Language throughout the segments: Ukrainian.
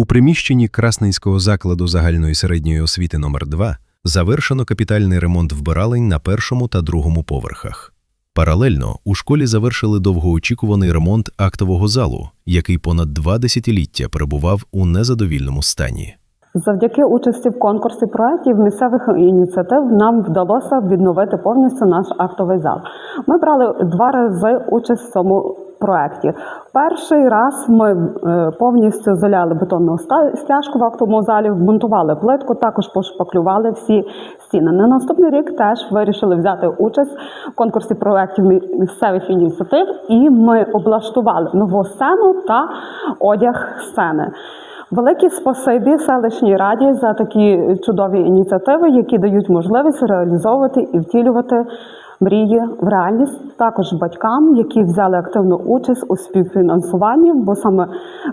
У приміщенні Красненського закладу загальної середньої освіти номер 2 завершено капітальний ремонт вбиралень на першому та другому поверхах. Паралельно у школі завершили довгоочікуваний ремонт актового залу, який понад два десятиліття перебував у незадовільному стані. Завдяки участі в конкурсі проєктів місцевих ініціатив нам вдалося відновити повністю наш актовий зал. Ми брали два рази участь в цьому проєкті. Перший раз ми е, повністю заляли бетонну стяжку в актовому залі, вмонтували плитку, також пошпаклювали всі стіни. На наступний рік теж вирішили взяти участь в конкурсі проєктів місцевих ініціатив, і ми облаштували нову сцену та одяг сцени. Велике спасибі селищній раді за такі чудові ініціативи, які дають можливість реалізовувати і втілювати мрії в реальність. Також батькам, які взяли активну участь у співфінансуванні, бо саме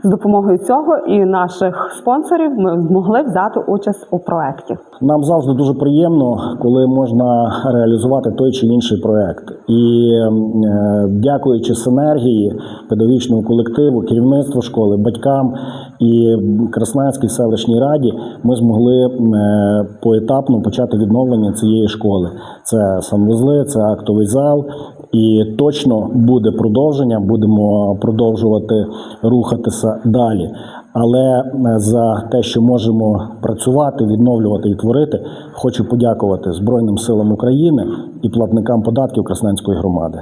з допомогою цього і наших спонсорів ми змогли взяти участь у проєкті. Нам завжди дуже приємно, коли можна реалізувати той чи інший проект. І е, дякуючи синергії педагогічного колективу, керівництву школи, батькам і Красненській селищній раді, ми змогли е, поетапно почати відновлення цієї школи. Це санвузли, це актовий зал. І точно буде продовження, будемо продовжувати рухатися далі. Але е, за те, що можемо працювати, відновлювати і творити, хочу подякувати Збройним силам України і платникам податків Красненської громади.